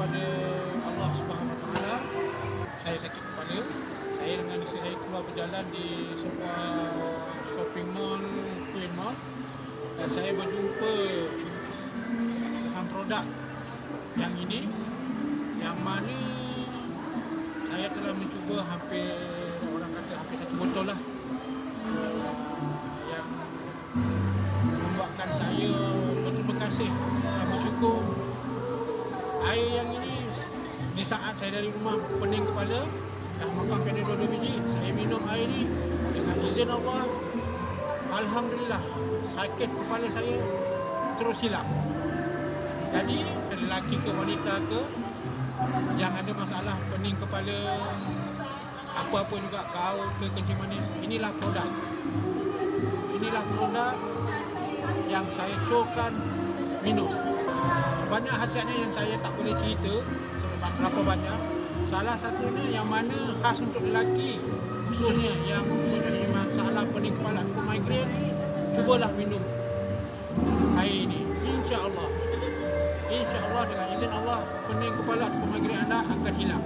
kepada Allah Subhanahu Taala. Saya sakit kepala. Saya dengan isteri saya keluar berjalan di sebuah shopping mall, Queen Mall dan saya berjumpa dengan produk yang ini yang mana saya telah mencuba hampir orang kata hampir satu botol lah Ah, yang membuatkan saya betul berkasih bersyukur air yang ini di saat saya dari rumah pening kepala dah makan kena dua-dua biji saya minum air ni dengan izin Allah. Alhamdulillah sakit kepala saya terus hilang. Jadi lelaki ke wanita ke yang ada masalah pening kepala apa-apa juga kau ke kencing manis inilah produk. Inilah produk yang saya showkan minum banyak khasiatnya yang saya tak boleh cerita sebab berapa banyak. Salah satunya yang mana khas untuk lelaki khususnya yang mempunyai masalah pening kepala ataupun migrain cubalah minum air ini. insya-Allah. insya-Allah dengan izin Allah pening kepala ataupun migrain anda akan hilang